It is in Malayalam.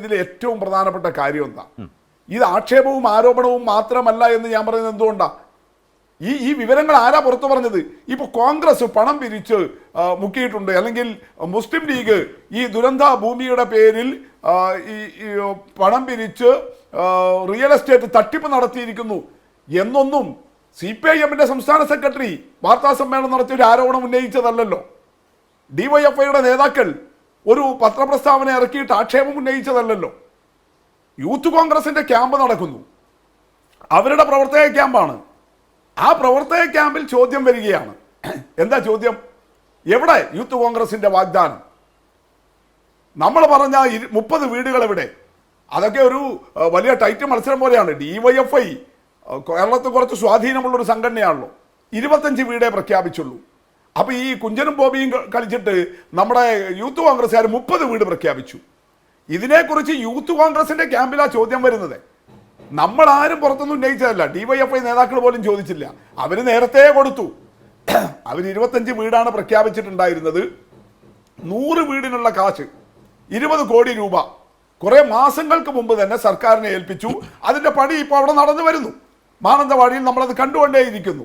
ഇതിൽ ഏറ്റവും പ്രധാനപ്പെട്ട കാര്യം എന്താ? ഇത് ആക്ഷേപവും ആരോപണവും മാത്രമല്ല എന്ന് ഞാൻ പറയുന്നത് എന്തുകൊണ്ടാ? ഈ ഈ വിവരങ്ങൾ ആരാ പുറത്തു പറഞ്ഞത്? ഇപ്പൊ കോൺഗ്രസ് പണം പിരിച്ച് മുക്കിയിട്ടുണ്ട്. അല്ലെങ്കിൽ മുസ്ലിം ലീഗ് ഈ ദുരന്ത ഭൂമിയുടെ പേരിൽ ഈ പണം പിരിച്ച് റിയൽ എസ്റ്റേറ്റ് തട്ടിപ്പ് നടത്തിയിരിക്കുന്നു എന്നൊന്നും സി പി ഐ എമ്മിന്റെ സംസ്ഥാന സെക്രട്ടറി വാർത്താ സമ്മേളനം നടത്തി ഒരു ആരോപണം ഉന്നയിച്ചതല്ലല്ലോ. ഡിവൈഎഫ്ഐയുടെ നേതാക്കൾ ഒരു പത്രപ്രസ്താവന ഇറക്കിയിട്ട് ആക്ഷേപം ഉന്നയിച്ചതല്ലല്ലോ. യൂത്ത് കോൺഗ്രസിന്റെ ക്യാമ്പ് നടക്കുന്നു. അവരുടെ പ്രവർത്തക ക്യാമ്പാണ്. ആ പ്രവർത്തക ക്യാമ്പിൽ ചോദ്യം വരികയാണ്. എന്താ ചോദ്യം? എവിടെ യൂത്ത് കോൺഗ്രസിന്റെ വാഗ്ദാനം? നമ്മൾ പറഞ്ഞ മുപ്പത് വീടുകൾ എവിടെ അതൊക്കെ ഒരു വലിയ ടൈറ്റ് മത്സരം പോലെയാണ്. ഡിവൈഎഫ്ഐ കേരളത്തിൽ കുറച്ച് സ്വാധീനമുള്ള ഒരു സംഘടനയാണല്ലോ. ഇരുപത്തഞ്ച് വീടേ പ്രഖ്യാപിച്ചുള്ളൂ. അപ്പൊ ഈ കുഞ്ചനും ബോബിയും കളിച്ചിട്ട് നമ്മുടെ യൂത്ത് കോൺഗ്രസ്സുകാർ മുപ്പത് വീട് പ്രഖ്യാപിച്ചു. ഇതിനെക്കുറിച്ച് യൂത്ത് കോൺഗ്രസിന്റെ ക്യാമ്പിലാ ചോദ്യം വരുന്നത്. നമ്മൾ ആരും പുറത്തൊന്നും ഉന്നയിച്ചതല്ല. ഡിവൈഎഫ്ഐ നേതാക്കൾ പോലും ചോദിച്ചില്ല. അവർ നേരത്തെ കൊടുത്തു. അവർ ഇരുപത്തഞ്ച് വീടാണ് പ്രഖ്യാപിച്ചിട്ടുണ്ടായിരുന്നത്. നൂറ് വീടിനുള്ള കാശ് ഇരുപത് കോടി രൂപ. കുറെ മാസങ്ങൾക്ക് മുമ്പ് തന്നെ സർക്കാരിനെ ഏൽപ്പിച്ചു. അതിന്റെ പണി ഇപ്പോൾ അവിടെ നടന്നു വരുന്നു. മാനന്തവാടിയിൽ നമ്മളത് കണ്ടുകൊണ്ടേയിരിക്കുന്നു.